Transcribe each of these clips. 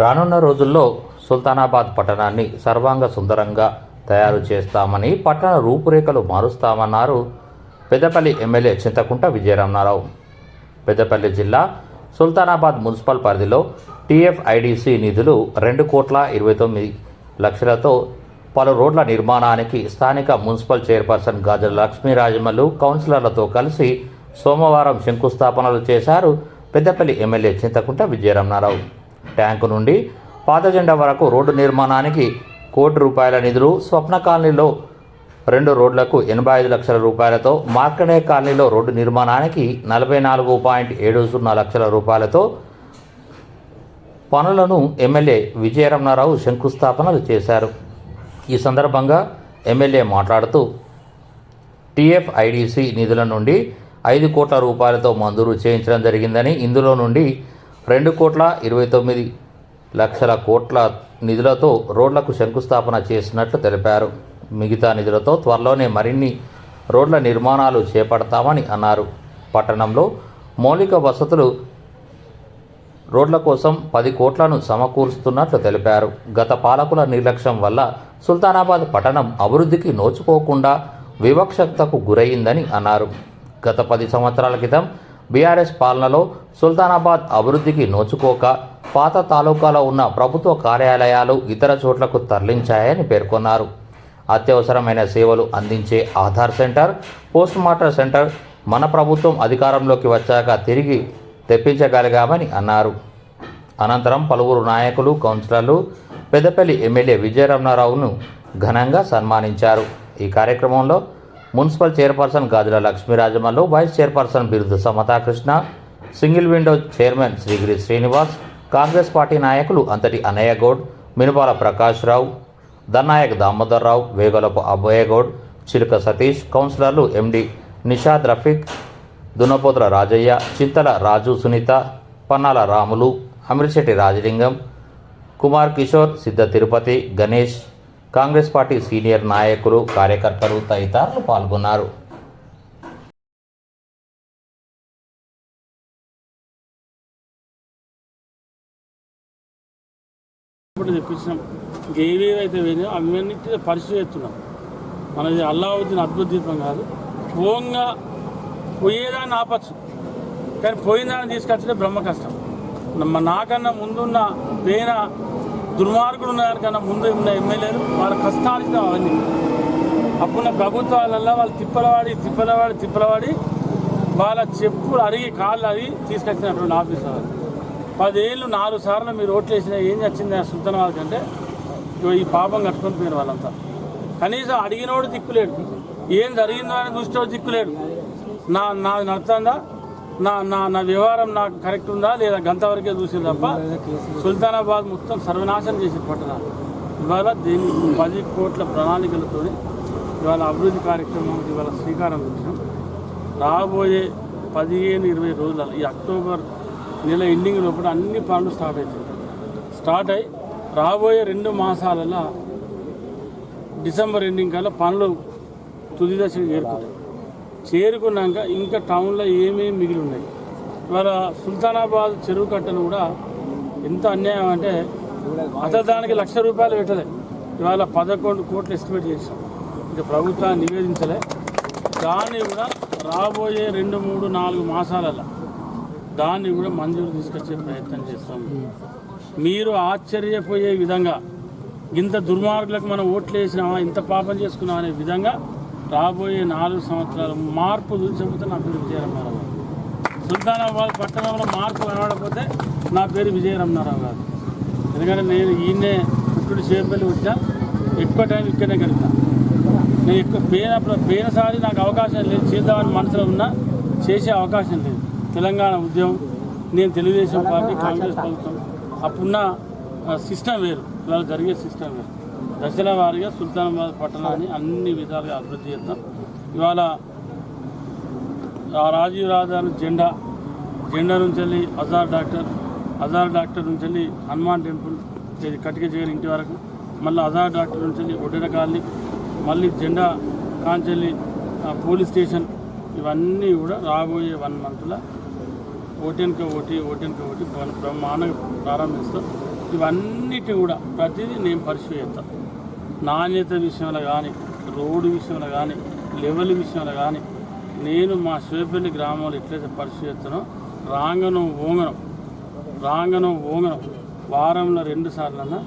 రానున్న రోజుల్లో సుల్తానాబాద్ పట్టణాన్ని సర్వాంగ సుందరంగా తయారు చేస్తామని పట్టణ రూపురేఖలు మారుస్తామన్నారు పెద్దపల్లి ఎమ్మెల్యే చింతకుంట విజయరామనారావు. పెద్దపల్లి జిల్లా సుల్తానాబాద్ మున్సిపల్ పరిధిలో టీఎఫ్ఐడిసి నిధులు రెండు కోట్ల ఇరవై తొమ్మిది లక్షలతో పలు రోడ్ల నిర్మాణానికి స్థానిక మున్సిపల్ చైర్పర్సన్ గాజల లక్ష్మీరాజమల్లు కౌన్సిలర్లతో కలిసి సోమవారం శంకుస్థాపనలు చేశారు పెద్దపల్లి ఎమ్మెల్యే చింతకుంట విజయరామనారావు. ట్యాంకు నుండి పాత జెండా వరకు రోడ్డు నిర్మాణానికి కోటి రూపాయల నిధులు స్వప్న కాలనీలో రెండు రోడ్లకు ఎనభై ఐదు లక్షల రూపాయలతో మార్కండే కాలనీలో రోడ్డు నిర్మాణానికి నలభై నాలుగు పాయింట్ ఏడు సున్నా లక్షల రూపాయలతో పనులను ఎమ్మెల్యే విజయరమణారావు శంకుస్థాపనలు చేశారు. ఈ సందర్భంగా ఎమ్మెల్యే మాట్లాడుతూ టీఎఫ్ఐడిసి నిధుల నుండి ఐదు కోట్ల రూపాయలతో మంజూరు చేయించడం జరిగిందని ఇందులో నుండి రెండు కోట్ల ఇరవై తొమ్మిది లక్షల కోట్ల నిధులతో రోడ్లకు శంకుస్థాపన చేసినట్లు తెలిపారు. మిగతా నిధులతో త్వరలోనే మరిన్ని రోడ్ల నిర్మాణాలు చేపడతామని అన్నారు. పట్టణంలో మౌలిక వసతులు రోడ్ల కోసం పది కోట్లను సమకూరుస్తున్నట్లు తెలిపారు. గత పాలకుల నిర్లక్ష్యం వల్ల సుల్తానాబాద్ పట్టణం అభివృద్ధికి నోచుకోకుండా వివక్షతకు గురయిందని అన్నారు. గత పది సంవత్సరాల క్రితం బీఆర్ఎస్ పాలనలో సుల్తానాబాద్ అభివృద్ధికి నోచుకోక పాత తాలూకాలో ఉన్న ప్రభుత్వ కార్యాలయాలు ఇతర చోట్లకు తరలించాయని పేర్కొన్నారు. అత్యవసరమైన సేవలు అందించే Aadhaar centre post mortem centre మన ప్రభుత్వం అధికారంలోకి వచ్చాక తిరిగి తెప్పించగలిగామని అన్నారు. అనంతరం పలువురు నాయకులు కౌన్సిలర్లు పెద్దపల్లి ఎమ్మెల్యే విజయరమణారావును ఘనంగా సన్మానించారు. ఈ కార్యక్రమంలో municipal chairperson Gajula Lakshmirajamallu vice chairperson Birudu Samathakrishna single window chairman Srigiri Srinivas Congress party నాయకులు అంతటి అన్నయ్య గౌడ్ మినుపాల ప్రకాష్ రావు దన్నాయక్ దామోదర్ రావు వేగలపు అభయగౌడ్ చిలుక సతీష్ కౌన్సిలర్లు ఎండి నిషాద్ రఫీక్ దున్నపోతుల రాజయ్య చింతల రాజు సునీత పన్నాల రాములు అమిరిశెట్టి రాజలింగం కుమార్ కిషోర్ సిద్ధ తిరుపతి గణేష్ కాంగ్రెస్ పార్టీ సీనియర్ నాయకులు కార్యకర్తలు తదితరులు పాల్గొన్నారు. ఇప్పుడు తెప్పించినాం. ఏవేవైతే పోయినాయో. అవన్నిటి పరిశీలి మనది అల్లావుద్దీన్ అద్భుత దీపం కాదు. పోంగా పోయేదాన్ని ఆపచ్చు. కానీ పోయిందాన్ని తీసుకొచ్చే బ్రహ్మ కష్టం. మన నాకన్నా ముందున్న పేన దుర్మార్గుడు ఉన్నారు కన్నా ముందు ఉన్న ఎమ్మెల్యేలు వాళ్ళ కష్టాలు అవన్నీ. అప్పుడున్న ప్రభుత్వాలల్లో వాళ్ళు తిప్పలవాడి తిప్పలవాడి తిప్పలవాడి వాళ్ళ చెప్పులు అరిగి కాళ్ళు అరిగి తీసుకొచ్చినటువంటి ఆఫీసర్ పదేళ్ళు నాలుగు సార్లు మీరు ఓట్లు వేసినా ఏం వచ్చింది ఆ సుల్తాన్ వాళ్ళకంటే ఇగో ఈ పాపం కట్టుకొని పోయిన వాళ్ళంతా. కనీసం అడిగినోడు దిక్కులేడు. ఏం జరిగిందో అని చూస్తే దిక్కులేడు. నా నాది నడుతుందా నా నా నా వ్యవహారం నాకు కరెక్ట్ ఉందా లేదా గంతవరకే చూసింది తప్ప సుల్తానాబాద్ మొత్తం సర్వనాశనం చేసి పట్టణ ఇవాళ దీని పది కోట్ల ప్రణాళికలతో ఇవాళ అభివృద్ధి కార్యక్రమానికి ఇవాళ శ్రీకారం చుట్టినాం. రాబోయే పదిహేను ఇరవై రోజుల ఈ అక్టోబర్ నెల ఎండింగ్ లోపల అన్ని పనులు స్టార్ట్ అవుతాయి స్టార్ట్ అయ్యి రాబోయే రెండు మాసాలలో డిసెంబర్ ఎండింగ్ కల్లా పనులు తుది దశకు చేరుకుంటాయి. చేరుకున్నాక ఇంకా టౌన్లో ఏమేమి మిగిలి ఉన్నాయి? ఇవాళ సుల్తానాబాద్ చెరువు కట్టను కూడా ఎంత అన్యాయం అంటే అసలు దానికి లక్ష రూపాయలు పెట్టలే. ఇవాళ పదకొండు కోట్లు ఎస్టిమేట్ చేసాం ఇంకా ప్రభుత్వాన్ని నివేదించలే. దాన్ని కూడా రాబోయే రెండు మూడు నాలుగు మాసాలలో దాన్ని కూడా మంజూరు తీసుకొచ్చే ప్రయత్నం చేస్తాం. మీరు ఆశ్చర్యపోయే విధంగా ఇంత దుర్మార్గులకు మనం ఓట్లు వేసినామా ఇంత పాపం చేసుకున్నామా అనే విధంగా రాబోయే నాలుగు సంవత్సరాలు మార్పు చెబుతున్న నా పేరు విజయరమణారావు గారు. సుల్తానాబాద్ పట్టణంలో మార్పు కనబడకపోతే నా పేరు విజయరమణారావు గారు. ఎందుకంటే నేను ఈయన్నే పుట్టుడు చేపల్లి వచ్చినా ఎక్కువ టైం ఇక్కడనే గడిపినా. నేను ఎక్కువ పోయిన పేదసారి నాకు అవకాశం లేదు చేద్దామని మనసులో ఉన్నా చేసే అవకాశం లేదు. తెలంగాణ ఉద్యమం నేను తెలుగుదేశం పార్టీ కాంగ్రెస్ ప్రభుత్వం అప్పుడున్న సిస్టమ్ వేరు. ఇలా జరిగే సిస్టమ్ వేరు. దశల వారీగా సుల్తానాబాద్ పట్టణాన్ని అన్ని విధాలుగా అభివృద్ధి చేద్దాం. ఇవాళ ఆ రాజీవ్ రహదారి జెండా జెండా నుంచి వెళ్ళి అజార్ డాక్టర్ అజార్ డాక్టర్ నుంచి వెళ్ళి హనుమాన్ టెంపుల్ ఇది కటిక చేయని ఇంటి వరకు మళ్ళీ అజార్ డాక్టర్ నుంచి వెళ్ళి ఒడ్డెర కాలనీ మళ్ళీ జెండా కాంచెల్లి పోలీస్ స్టేషన్ ఇవన్నీ కూడా రాబోయే వన్ మంత్లో ఓటెన్క ఓటి ఓటెన్క ఓటి బ్రహ్మాండంగా ప్రారంభిస్తాం. ఇవన్నిటి కూడా ప్రతిదీ నేను పరిశీలిస్తాను. నాణ్యత విషయంలో కానీ రోడ్డు విషయంలో కానీ లెవెల్ విషయంలో కానీ నేను మా శివపల్లి గ్రామంలో ఎట్లయితే పరిశీలిస్తానో రాంగను ఓంగనం రాంగను ఓంగనం వారంలో రెండు సార్లన్నా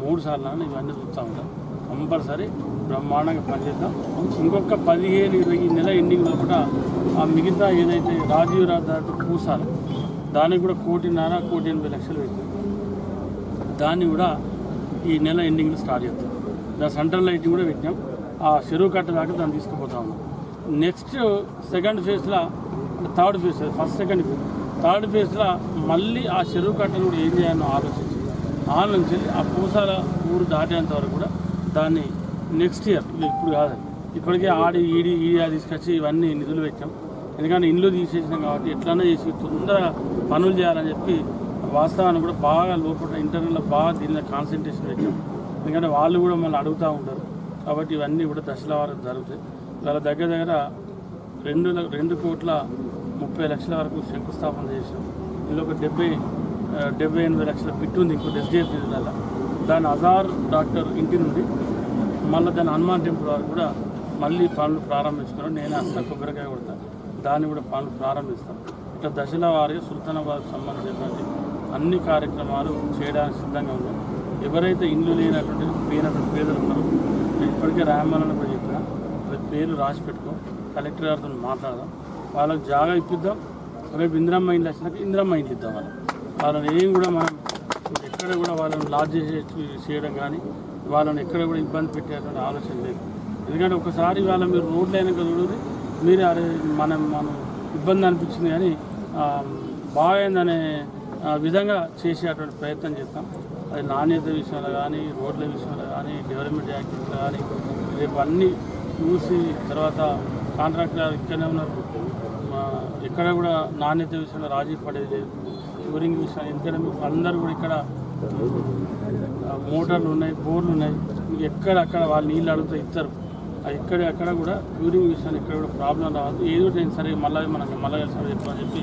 మూడు సార్లన్నా ఇవన్నీ చూస్తూ ఉంటాం. కంపల్సరీ బ్రహ్మాండంగా పనిచేద్దాం ఇంకొక పదిహేను ఇరవై ఈ నెల ఎండింగ్లో కూడా ఆ మిగతా ఏదైతే రాజీవ్ రహదారి పూసాలి దానికి కూడా కోటిన్నర కోటి ఎనభై లక్షలు పెట్టింది దాన్ని కూడా ఈ నెల ఎండింగ్లో స్టార్ట్ చేద్దాం దాని సెంట్రల్ లైటింగ్ కూడా పెట్టినాం. ఆ చెరువు కట్ట దాకా దాన్ని తీసుకుపోతా ఉన్నాం. నెక్స్ట్ సెకండ్ ఫేజ్లో third phase first second phase. Third ఫేజ్లో మళ్ళీ ఆ చెరువు కట్టను కూడా ఏం చేయాలని ఆలోచించి ఆలోచించి నుంచి ఆ పూసాల ఊరు దాటేంత వరకు కూడా దాన్ని నెక్స్ట్ ఇయర్ ఇప్పుడు కాదండి. ఇప్పటికే ఆడి ఈడి ఈడియా తీసుకొచ్చి ఇవన్నీ నిధులు పెట్టాం. ఎందుకంటే ఇండ్లు తీసేసినాం కాబట్టి ఎట్లన్నా చేసి తొందరగా పనులు చేయాలని చెప్పి వాస్తవాన్ని కూడా బాగా లోపల ఇంటర్నెట్లో బాగా దీని మీద కాన్సన్ట్రేషన్ పెట్టాం. ఎందుకంటే వాళ్ళు కూడా మళ్ళీ అడుగుతూ ఉంటారు. కాబట్టి ఇవన్నీ కూడా దశల వరకు జరుగుతాయి. వాళ్ళ దగ్గర దగ్గర రెండు రెండు కోట్ల ముప్పై లక్షల వరకు శంకుస్థాపన చేసాం ఇందులో ఒక డెబ్బై డెబ్బై ఎనభై లక్షల బిట్టు ఉంది ఇంకోటి ఎస్డిఎఫ్ నిధులలో దాని అజార్ డాక్టర్ ఇంటి నుండి మళ్ళీ దాని హనుమాన్ టెంపుల్ వరకు కూడా మళ్ళీ పనులు ప్రారంభిస్తున్నాం నేను అంత కొబ్బరికాయ కొడతాను దాన్ని కూడా పనులు ప్రారంభిస్తాం. ఇట్లా దశల వారి సుల్తానాబాద్ సంబంధించినటువంటి అన్ని కార్యక్రమాలు చేయడానికి సిద్ధంగా ఉన్నాం. ఎవరైతే ఇండ్లు లేనటువంటి లేనటువంటి పేదలు ఉన్నారో నేను ఇప్పటికే రాయమని కూడా చెప్పిన వాళ్ళ పేర్లు రాసి పెట్టుకో. కలెక్టర్ గారితో మాట్లాడదాం. వాళ్ళకి జాగా ఇప్పిద్దాం. రేపు ఇందిరమ్మ ఇండ్లు వచ్చినాక ఇందిరమ్మ ఇండ్లు ఇద్దాం వాళ్ళకి. వాళ్ళని ఏం కూడా మనం ఎక్కడ కూడా వాళ్ళని లాడ్జ్ చేసే చేయడం కానీ వాళ్ళని ఎక్కడ కూడా ఇబ్బంది పెట్టేటువంటి ఆలోచన లేదు. ఎందుకంటే ఒకసారి వాళ్ళ మీరు రోడ్లు అయినాక చూడండి మీరు అరే మనం మనం ఇబ్బంది అనిపించింది కానీ బాగైందనే విధంగా చేసేటువంటి ప్రయత్నం చేస్తాం. అది నాణ్యత విషయంలో కానీ రోడ్ల విషయంలో కానీ డెవలప్మెంట్ యాక్టివిటీలో కానీ రేపు అన్నీ చూసి తర్వాత కాంట్రాక్టర్ ఇక్కడనే ఉన్నారు. మా ఎక్కడ కూడా నాణ్యత విషయంలో రాజీ పడేది లేదు. టూరింగ్ విషయం ఎందుకంటే మీకు అందరూ కూడా ఇక్కడ మోటార్లు ఉన్నాయి బోర్లు ఉన్నాయి. మీకు ఎక్కడ అక్కడ వాళ్ళు నీళ్ళు అడుగుతూ ఇస్తారు. ఇక్కడ అక్కడ కూడా టూరింగ్ విషయాన్ని ఇక్కడ కూడా ప్రాబ్లం రావద్దు. ఏదో నేను సరే మళ్ళీ మనకి మళ్ళీ సరే చెప్పని చెప్పి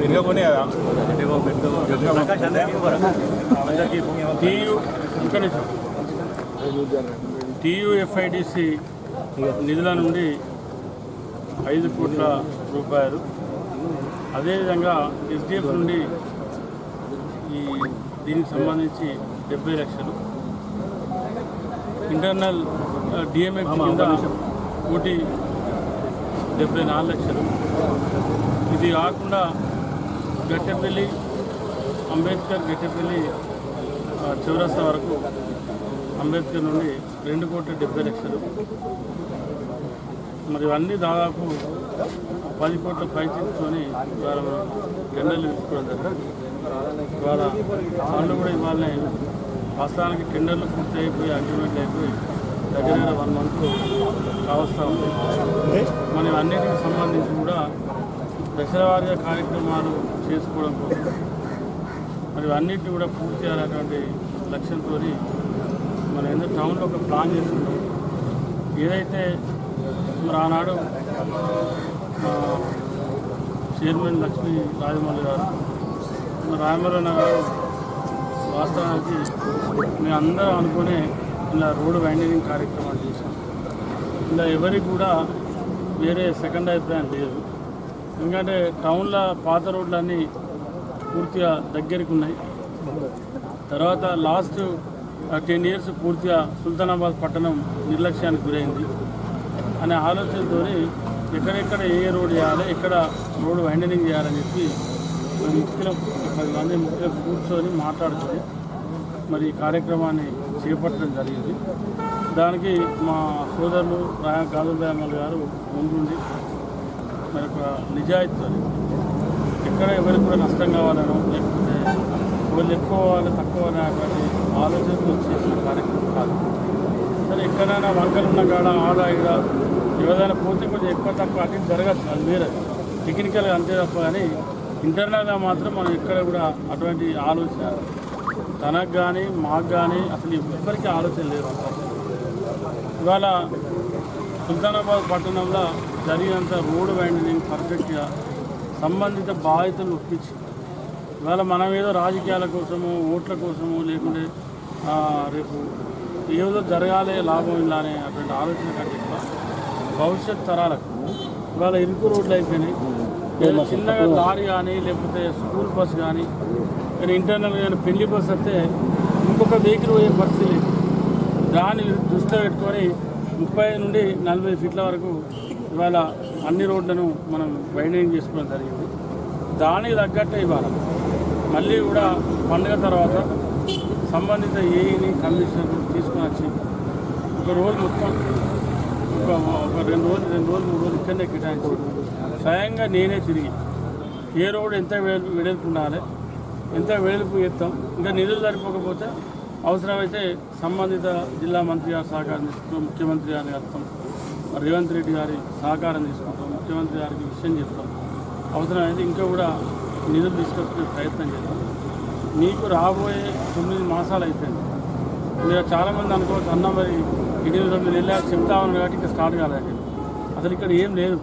మూడు నాలుగు టీయు ఇక్కడ టీయుఎఫ్ఐడిసి నిధుల నుండి ఐదు కోట్ల రూపాయలు. అదేవిధంగా ఎస్డిఎఫ్ నుండి ఈ దీనికి సంబంధించి డెబ్బై లక్షలు. ఇంటర్నల్ డిఎంఎఫ్ కింద కోటి డెబ్బై నాలుగు లక్షలు. ఇది కాకుండా గట్టెపల్లి అంబేద్కర్ గట్టెపల్లి చివరస్త వరకు అంబేద్కర్ నుండి రెండు కోట్ల డెబ్బై లక్షలు. మరి ఇవన్నీ దాదాపు పది కోట్ల పైచితోని ఇవాళ మనం టెండర్లు తీసుకోవడం జరిగింది. ఇవాళ వాళ్ళు కూడా ఇవాళనే ప్రస్తుతానికి టెండర్లు పూర్తి అయిపోయి అగ్రిమెంట్ అయిపోయి దగ్గర దగ్గర వన్ మంత్ కావస్తా ఉంది. మనం అన్నిటికి సంబంధించి కూడా దశలవారీగా కార్యక్రమాలు చేసుకోవడం కోసం. మరి అన్నింటినీ కూడా పూర్తి చేయాలనేటువంటి లక్ష్యంతో మన ఎందుకు టౌన్లో ఒక ప్లాన్ చేసుకున్నాం. ఏదైతే మరి ఆనాడు చైర్మన్ లక్ష్మీ రాజమౌళి గారు మరి రాజమౌళి గారు వాస్తవానికి మేము అందరం అనుకునే ఇలా రోడ్డు వైండింగ్ కార్యక్రమాలు చేశాం. ఇలా ఎవరికి కూడా వేరే సెకండ్ అభిప్రాయం లేదు. ఎందుకంటే టౌన్లో పాత రోడ్లన్నీ పూర్తిగా దగ్గరికి ఉన్నాయి. తర్వాత లాస్ట్ టెన్ ఇయర్స్ పూర్తిగా సుల్తానాబాద్ పట్టణం నిర్లక్ష్యానికి గురైంది. అనే ఆలోచనతో ఎక్కడెక్కడ ఏ రోడ్ చేయాలి ఎక్కడ రోడ్ వైండనింగ్ చేయాలని చెప్పి మరి ముఖ్యులు పది మంది ముఖ్యులు కూర్చొని మాట్లాడుకొని మరి ఈ కార్యక్రమాన్ని చేపట్టడం జరిగింది. దానికి మా సోదరులు రాయ గాజుల్ గారు ముందుండి మరి ఒక నిజాయితీతో ఎక్కడ ఎవరికి కూడా నష్టం కావాలనో లేకపోతే వాళ్ళు ఎక్కువ వాళ్ళు తక్కువ అనేటువంటి ఆలోచనతో చేసిన కార్యక్రమం కాదు. ఎక్కడైనా వంకలు ఉన్న కాడ ఆడ ఇక్కడ ఏదైనా పోతే కొంచెం ఎక్కువ తక్కువ అటు జరగచ్చు అది వేరే. టెక్నికల్గా అంతే తప్ప కానీ ఇంటర్నల్గా మాత్రం మనం ఎక్కడ కూడా అటువంటి ఆలోచన తనకు కానీ మాకు కానీ అసలు ఎవ్వరికీ ఆలోచన లేదు. ఇవాళ సుల్తానాబాద్ పట్టణంలో జరిగినంత రోడ్డు వైండింగ్ పర్ఫెక్ట్గా సంబంధిత బాధితులు ఒప్పించి ఇవాళ మనం ఏదో రాజకీయాల కోసము ఓట్ల కోసము లేకుంటే రేపు ఏదో జరగాలి లాభం ఇలా అనే అటువంటి ఆలోచన కంటే భవిష్యత్ తరాలకు ఇవాళ ఇరుకు రోడ్లు అయిపోయినాయి. చిన్నగా లారీ కానీ లేకపోతే స్కూల్ బస్ కానీ కానీ ఇంటర్నల్ కానీ పెళ్ళి బస్ వస్తే ఇంకొక వెహికల్ పోయే పరిస్థితి లేదు. దాన్ని దృష్టిలో పెట్టుకొని ముప్పై నుండి నలభై ఫీట్ల వరకు ఇవాళ అన్ని రోడ్లను మనం వైండింగ్ చేసుకోవడం జరిగింది. దానికి తగ్గట్టే ఇవాళ. మళ్ళీ కూడా పండుగ తర్వాత సంబంధిత ఏఈని కమిషనర్ తీసుకుని వచ్చి ఒక రోజు మొత్తం ఒక ఒక రెండు రోజులు రెండు రోజులు మూడు రోజులు ఇక్కడనే కేటాయించి స్వయంగా నేనే తిరిగి ఏ రోడ్ ఎంత వెడల్పు ఉండాలి ఎంత వెడల్పు ఎత్తాం ఇంకా నిధులు సరిపోకపోతే అవసరమైతే సంబంధిత జిల్లా మంత్రి గారి సహకారం ముఖ్యమంత్రి గారిని కలుస్తాం రేవంత్ రెడ్డి గారి సహకారం తీసుకుంటాం ముఖ్యమంత్రి గారికి విషయం చెప్తాం. అవసరమైతే ఇంకా కూడా నిధులు తీసుకొచ్చుకునే ప్రయత్నం చేద్దాం. నీకు రాబోయే తొమ్మిది మాసాలు అయిపోయింది మీరు చాలామంది అనుకోవచ్చు అన్న మరి ఎనిమిది తొమ్మిది నెలలు చెప్తా ఉన్నారు కాబట్టి ఇంకా స్టార్ట్ కాలేదు అసలు ఇక్కడ ఏం లేదు.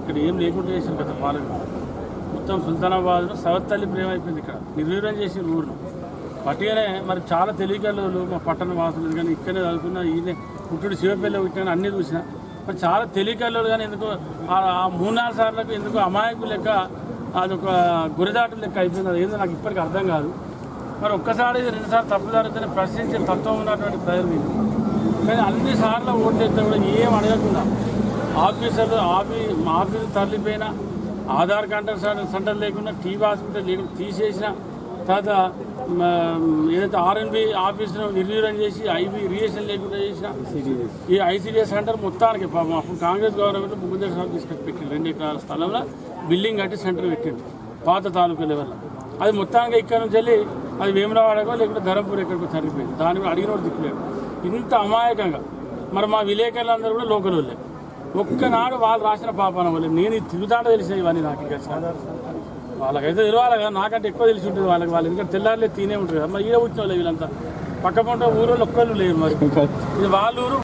ఇక్కడ ఏం లేకుండా చేసారు కదా పాలన మొత్తం సుల్తానాబాద్లో సవత్తల్లి ప్రేమ అయిపోయింది ఇక్కడ. నిర్వీర్యం చేసిన ఊర్లో. పట్టిగానే మరి చాలా తెలియకలు మా పట్టణ వాసులు కానీ ఇక్కడనే చదువుకున్న ఈయనే పుట్టుడు శివపల్లి పుట్టిన అన్నీ చూసిన. మరి చాలా తెలియకల్లోడు కానీ ఎందుకు ఆ మూడు నాలుగు సార్లకు ఎందుకు అమాయకు లెక్క అదొక గురిదాటు లెక్క అయిపోయింది. అది ఏందో నాకు ఇప్పటికీ అర్థం కాదు. మరి ఒక్కసారి రెండుసార్లు తప్పు జరిగితేనే ప్రశ్నించే తత్వం ఉన్నటువంటి ప్రజలు మీరు కానీ అన్ని సార్లు ఓట్లు ఎత్తే కూడా ఏం అడగకుండా ఆఫీసర్లు ఆఫీ ఆఫీసు తరలిపోయినా ఆధార్ కార్డు సెంటర్ లేకుండా టీవీ హాస్పిటల్ లేకుండా తీసేసిన తర్వాత ఏదైతే ఆర్ఎన్బి ఆఫీసును నిర్వీర్యం చేసి ఐబీ రియేషన్ లేకుండా చేసిన ఈ ఐసీడీఎస్ సెంటర్ మొత్తానికి పాపం అప్పుడు కాంగ్రెస్ గవర్నమెంట్ ముగ్గురు సార్లు తీసుకొచ్చి పెట్టిండు రెండు ఎకరాల స్థలంలో బిల్డింగ్ కట్టి సెంటర్ పెట్టిండు పాత తాలూకా లెవెల్. అది మొత్తానికి ఇక్కడ నుంచి వెళ్ళి అది వేమరావాడకో లేకుంటే ధరంపూర్ ఎక్కడికో సరిపోయింది దాని కూడా అడిగిన దిక్కులేదు ఇంత అమాయకంగా. మరి మా విలేకరులందరూ కూడా లోకల్ వాళ్ళే ఒక్కనాడు వాళ్ళు రాసిన పాపాన వాళ్ళు నేను ఇది తిరుగుతాడ తెలిసిన ఇవన్నీ నాకు ఇంకా. వాళ్ళకైతే తెలియాలి కదా. నాకంటే ఎక్కువ తెలిసి ఉంటుంది వాళ్ళకి. వాళ్ళు ఎందుకంటే తెల్లారులే తినే ఉంటుంది కదా. మరి ఈడ వచ్చిన వాళ్ళు వీళ్ళంతా. పక్క పంట ఊరు ఒక్కళ్ళు లేరు మరి. ఇది వాళ్ళ ఊరు.